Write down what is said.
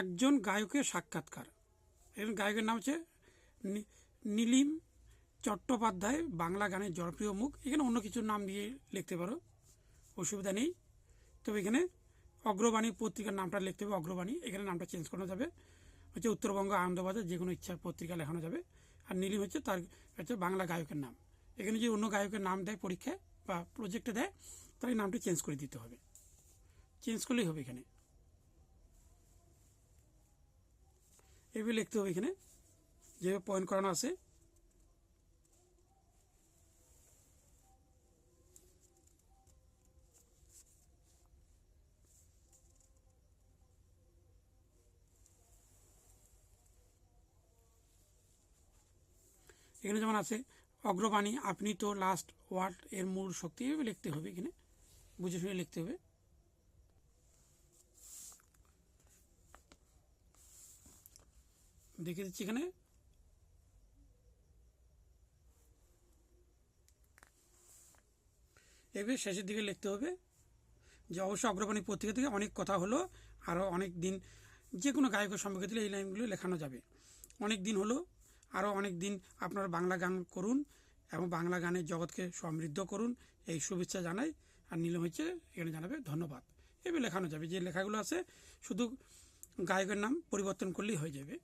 একজন গায়কের সাক্ষাৎকার। এখানে গায়কের নাম হচ্ছে নীলিম চট্টোপাধ্যায়, বাংলা গানের জনপ্রিয় মুখ। এখানে অন্য কিছু নাম দিয়ে লিখতে পারো, অসুবিধা নেই। তবে এখানে অগ্রবাণী পত্রিকার নামটা লিখতে হবে, অগ্রবাণী। এখানে নামটা চেঞ্জ করানো যাবে। হচ্ছে উত্তরবঙ্গ আনন্দবাজার, যে কোনো ইচ্ছা পত্রিকা লেখানো যাবে। আর নীলিম হচ্ছে তার, হচ্ছে বাংলা গায়কের নাম। এখানে যে অন্য গায়কের নাম দেয় পরীক্ষায় বা প্রজেক্টে দেয় এই নামটি চেঞ্জ করে দিতে হবে। চেঞ্জ করলেই হবে এখানে। এভাবে লিখতে হবে এখানে। যেভাবে পয়েন্ট করানো আছে। এখানে যেমন আছে, অগ্রবাণী, আপনি তো লাস্ট ওয়ার্ড এর মূল শক্তি লিখতে হবে এখানে। বুঝে শুনে লিখতে হবে। দেখে দিচ্ছি এখানে। এভাবে শেষের দিকে লিখতে হবে যে, অবশ্য অগ্রবাণী পত্রিকা থেকে অনেক কথা হলো, আরও অনেক দিন যে কোনো গায়কের সম্পর্কে দিলে এই লাইনগুলো লেখানো যাবে। অনেক দিন হলো, আরও অনেক দিন আপনারা বাংলা গান করুন এবং বাংলা গানের জগৎকে সমৃদ্ধ করুন, এই শুভেচ্ছা জানাই। আর নীলম হচ্ছে এখানে জানাবে, ধন্যবাদ। এভাবে লেখানো যাবে, যে লেখাগুলো আছে, শুধু গায়কের নাম পরিবর্তন করলেই হয়ে যাবে।